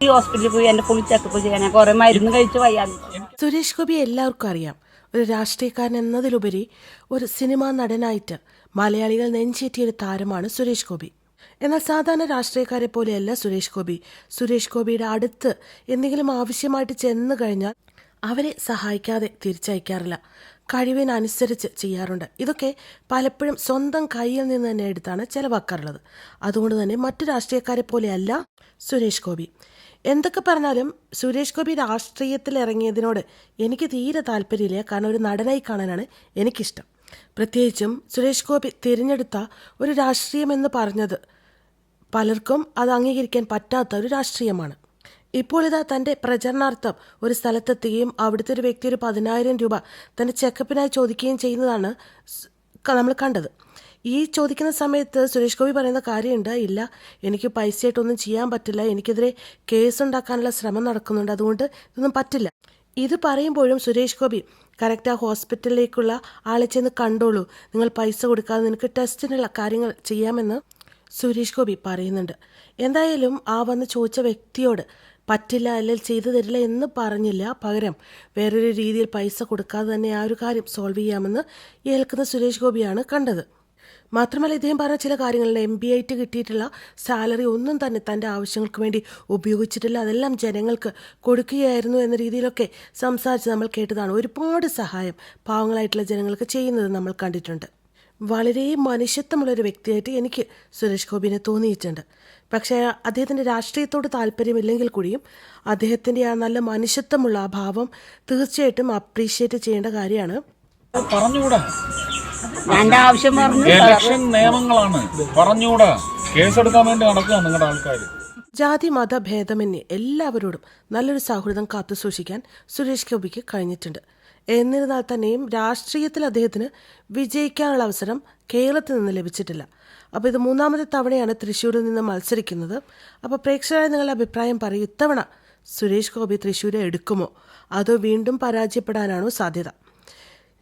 ഈ ഹോസ്പിറ്റലിൽ പോയി എന്റെ ഫുൾ ചെക്കപ്പ് ഞാൻ കുറെ മരുന്ന് കഴിച്ച് വയ്യാന്ന്. സുരേഷ് ഗോപി എല്ലാവർക്കും അറിയാം. ഒരു രാഷ്ട്രീയക്കാരൻ എന്നതിലുപരി ഒരു സിനിമാ നടനായിട്ട് മലയാളികൾ നെഞ്ചേറ്റിയ ഒരു താരമാണ് സുരേഷ് ഗോപി. എന്നാൽ സാധാരണ രാഷ്ട്രീയക്കാരെ പോലെയല്ല സുരേഷ് ഗോപി. സുരേഷ് ഗോപിയുടെ അടുത്ത് എന്തെങ്കിലും ആവശ്യമായിട്ട് ചെന്നു കഴിഞ്ഞാൽ അവരെ സഹായിക്കാതെ തിരിച്ചയക്കാറില്ല. കഴിവിനനുസരിച്ച് ചെയ്യാറുണ്ട്. ഇതൊക്കെ പലപ്പോഴും സ്വന്തം കയ്യിൽ നിന്ന് തന്നെ എടുത്താണ് ചെലവാക്കാറുള്ളത്. അതുകൊണ്ട് തന്നെ മറ്റു രാഷ്ട്രീയക്കാരെ പോലെയല്ല സുരേഷ് ഗോപി. എന്തൊക്കെ പറഞ്ഞാലും സുരേഷ് ഗോപി രാഷ്ട്രീയത്തിൽ ഇറങ്ങിയതിനോട് എനിക്ക് തീരെ താല്പര്യമില്ല. കാരണം ഒരു നടനായി കാണാനാണ് എനിക്കിഷ്ടം. പ്രത്യേകിച്ചും സുരേഷ് ഗോപി തിരഞ്ഞെടുത്ത ഒരു രാഷ്ട്രീയം എന്ന് പറഞ്ഞത് പലർക്കും അത് അംഗീകരിക്കാൻ പറ്റാത്ത ഒരു രാഷ്ട്രീയമാണ്. ഇപ്പോൾ ഇതാ തന്റെ പ്രചരണാർത്ഥം ഒരു സ്ഥലത്തെത്തുകയും അവിടുത്തെ ഒരു വ്യക്തി ഒരു പതിനായിരം രൂപ തന്റെ ചെക്കപ്പിനായി ചോദിക്കുകയും ചെയ്യുന്നതാണ് നമ്മൾ കണ്ടത്. ഈ ചോദിക്കുന്ന സമയത്ത് സുരേഷ് ഗോപി പറയുന്ന കാര്യമുണ്ട് ഇല്ല എനിക്ക് പൈസയായിട്ടൊന്നും ചെയ്യാൻ പറ്റില്ല. എനിക്കെതിരെ കേസ് ഉണ്ടാക്കാനുള്ള ശ്രമം നടക്കുന്നുണ്ട്. അതുകൊണ്ട് ഇതൊന്നും പറ്റില്ല. ഇത് പറയുമ്പോഴും സുരേഷ് ഗോപി കറക്റ്റ് ആ ഹോസ്പിറ്റലിലേക്കുള്ള ആളെ ചെന്ന് കണ്ടോളൂ. നിങ്ങൾ പൈസ കൊടുക്കാതെ നിനക്ക് ടെസ്റ്റിനുള്ള കാര്യങ്ങൾ ചെയ്യാമെന്ന് സുരേഷ് ഗോപി പറയുന്നുണ്ട്. എന്തായാലും ആ വന്ന് ചോദിച്ച വ്യക്തിയോട് പറ്റില്ല അല്ലെങ്കിൽ ചെയ്തു തരില്ല എന്ന് പറഞ്ഞില്ല. പകരം വേറൊരു രീതിയിൽ പൈസ കൊടുക്കാതെ തന്നെ ആ ഒരു കാര്യം സോൾവ് ചെയ്യാമെന്ന് ഏൽക്കുന്ന സുരേഷ് ഗോപിയാണ് കണ്ടത്. മാത്രമല്ല ഇദ്ദേഹം പറഞ്ഞ ചില കാര്യങ്ങളിൽ എം ബി ആയിട്ട് കിട്ടിയിട്ടുള്ള സാലറി ഒന്നും തന്നെ തന്റെ ആവശ്യങ്ങൾക്ക് വേണ്ടി ഉപയോഗിച്ചിട്ടില്ല. അതെല്ലാം ജനങ്ങൾക്ക് കൊടുക്കുകയായിരുന്നു എന്ന രീതിയിലൊക്കെ സംസാരിച്ച് നമ്മൾ കേട്ടതാണ്. ഒരുപാട് സഹായം പാവങ്ങളായിട്ടുള്ള ജനങ്ങൾക്ക് ചെയ്യുന്നത് നമ്മൾ കണ്ടിട്ടുണ്ട്. വളരെ മനുഷ്യത്വമുള്ളൊരു വ്യക്തിയായിട്ട് എനിക്ക് സുരേഷ് ഗോപിനെ തോന്നിയിട്ടുണ്ട്. പക്ഷേ അദ്ദേഹത്തിന്റെ രാഷ്ട്രീയത്തോട് താല്പര്യമില്ലെങ്കിൽ കൂടിയും അദ്ദേഹത്തിന്റെ ആ നല്ല മനുഷ്യത്വമുള്ള ആ ഭാവം തീർച്ചയായിട്ടും അപ്രീഷിയേറ്റ് ചെയ്യേണ്ട കാര്യമാണ്. പറഞ്ഞുകൂടാ? എന്റെ ആവശ്യം പറഞ്ഞു. ഇലക്ഷൻ നിയമങ്ങളാണ്. പറഞ്ഞുകൂടാ. കേസെടുക്കാൻ വേണ്ടി നടക്കുക നിങ്ങളുടെ ആൾക്കാർ ജാതി മത ഭേദമന്യേ എല്ലാവരോടും നല്ലൊരു സൗഹൃദം കാത്തു സൂക്ഷിക്കാൻ സുരേഷ് ഗോപിക്ക് കഴിഞ്ഞിട്ടുണ്ട്. എന്നിരുന്നാൽ തന്നെയും രാഷ്ട്രീയത്തിൽ അദ്ദേഹത്തിന് വിജയിക്കാനുള്ള അവസരം കേരളത്തിൽ നിന്ന് ലഭിച്ചിട്ടില്ല. അപ്പോൾ ഇത് മൂന്നാമത്തെ തവണയാണ് തൃശ്ശൂരിൽ നിന്ന് മത്സരിക്കുന്നത്. അപ്പോൾ പ്രേക്ഷകരായ നിങ്ങളുടെ അഭിപ്രായം പറയും. ഇത്തവണ സുരേഷ് ഗോപി തൃശ്ശൂരെ എടുക്കുമോ? അതോ വീണ്ടും പരാജയപ്പെടാനാണോ സാധ്യത?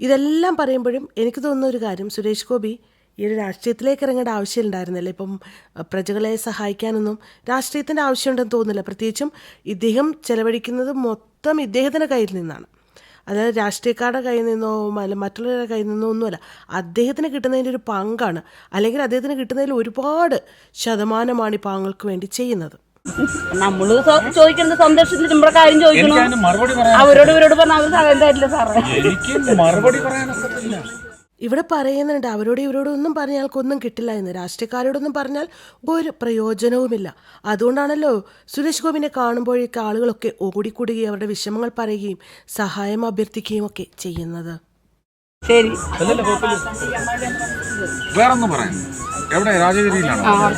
ഇതെല്ലാം പറയുമ്പോഴും എനിക്ക് തോന്നുന്ന ഒരു കാര്യം സുരേഷ് ഗോപി ഈ ഒരു രാഷ്ട്രീയത്തിലേക്ക് ഇറങ്ങേണ്ട ആവശ്യമുണ്ടായിരുന്നില്ല ഇപ്പം പ്രജകളെ സഹായിക്കാനൊന്നും രാഷ്ട്രീയത്തിന്റെ ആവശ്യമുണ്ടെന്ന് തോന്നുന്നില്ല. പ്രത്യേകിച്ചും ഇദ്ദേഹം ചെലവഴിക്കുന്നത് മൊത്തം ഇദ്ദേഹത്തിന്റെ കയ്യിൽ നിന്നാണ്. അതായത് രാഷ്ട്രീയക്കാരുടെ കയ്യിൽ നിന്നോ അല്ല മറ്റുള്ളവരുടെ കയ്യിൽ നിന്നോ ഒന്നുമല്ല അദ്ദേഹത്തിന് കിട്ടുന്നതിന്റെ ഒരു പങ്കാണ്. അല്ലെങ്കിൽ അദ്ദേഹത്തിന് കിട്ടുന്നതിൽ ഒരുപാട് ശതമാനമാണ് ഈ പാങ്ങൾക്ക് വേണ്ടി ചെയ്യുന്നത്. നമ്മൾ ചോദിക്കുന്ന ചോദിക്കുന്നത് സന്തോഷത്തിൽ നമ്മുടെ കാര്യം ചോദിക്കണം? അവരോട് ഇവരോട് പറഞ്ഞാൽ അവർ സഹായം സാറേ. എനിക്ക് മറുപടി പറയാനൊക്കത്തില്ല ഇവിടെ പറയുന്നുണ്ട് അവരോട് ഇവരോടൊന്നും പറഞ്ഞാൽ ആൾക്കൊന്നും കിട്ടില്ല എന്ന്. രാഷ്ട്രീയക്കാരോടൊന്നും പറഞ്ഞാൽ ഒരു പ്രയോജനവുമില്ല. അതുകൊണ്ടാണല്ലോ സുരേഷ് ഗോപിനെ കാണുമ്പോഴേക്ക് ആളുകളൊക്കെ ഓടിക്കൂടുകയും അവരുടെ വിഷമങ്ങൾ പറയുകയും സഹായം അഭ്യർത്ഥിക്കുകയും ഒക്കെ ചെയ്യുന്നത്. ശരി. വേറൊന്നും പറയാൻ എവിടെ? രാജഗിരിയിലാണോ. ആ അവിടെ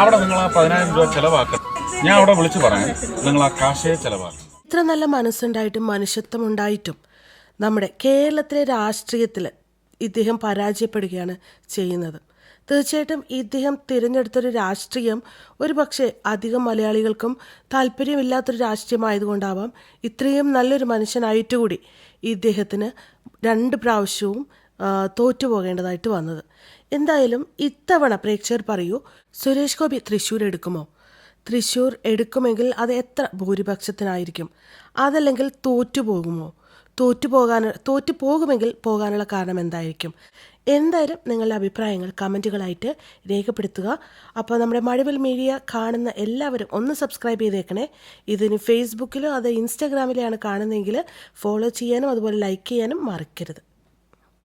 അവിടെ നിങ്ങൾ ആ പതിനായിരം രൂപ ചെലവാക്കുക ഞാൻ അവിടെ വിളിച്ചു പറയാം. നിങ്ങൾ ആ കാശേ ചെലവാക്കുക ഇത്ര നല്ല മനസ്സുണ്ടായിട്ടും മനുഷ്യത്വം ഉണ്ടായിട്ടും നമ്മുടെ കേരളത്തിലെ രാഷ്ട്രീയത്തിൽ ഇദ്ദേഹം പരാജയപ്പെടുകയാണ് ചെയ്യുന്നത്. തീർച്ചയായിട്ടും ഇദ്ദേഹം തിരഞ്ഞെടുത്തൊരു രാഷ്ട്രീയം ഒരു പക്ഷേ അധികം മലയാളികൾക്കും താല്പര്യമില്ലാത്തൊരു രാഷ്ട്രീയമായതുകൊണ്ടാവാം ഇത്രയും നല്ലൊരു മനുഷ്യനായിട്ട് കൂടി ഇദ്ദേഹത്തിന് രണ്ട് പ്രാവശ്യവും തോറ്റുപോകേണ്ടതായിട്ട് വന്നത്. എന്തായാലും ഇത്തവണ പ്രേക്ഷകർ പറയൂ സുരേഷ് ഗോപി തൃശ്ശൂർ എടുക്കുമോ? തൃശ്ശൂർ എടുക്കുമെങ്കിൽ അത് എത്ര ഭൂരിപക്ഷത്തിനായിരിക്കും? അതല്ലെങ്കിൽ തോറ്റുപോകുമോ? തോറ്റുപോകാൻ തോറ്റു പോകുമെങ്കിൽ പോകാനുള്ള കാരണം എന്തായിരിക്കും? എന്തായാലും നിങ്ങളുടെ അഭിപ്രായങ്ങൾ കമന്റുകളായിട്ട് രേഖപ്പെടുത്തുക. അപ്പോൾ നമ്മുടെ മഴവിൽ മീഡിയ കാണുന്ന എല്ലാവരും ഒന്ന് സബ്സ്ക്രൈബ് ചെയ്തേക്കണേ. ഇതിന് ഫേസ്ബുക്കിലോ അത് ഇൻസ്റ്റാഗ്രാമിലെയാണ് കാണുന്നതെങ്കിൽ ഫോളോ ചെയ്യാനും അതുപോലെ ലൈക്ക് ചെയ്യാനും മറക്കരുത്.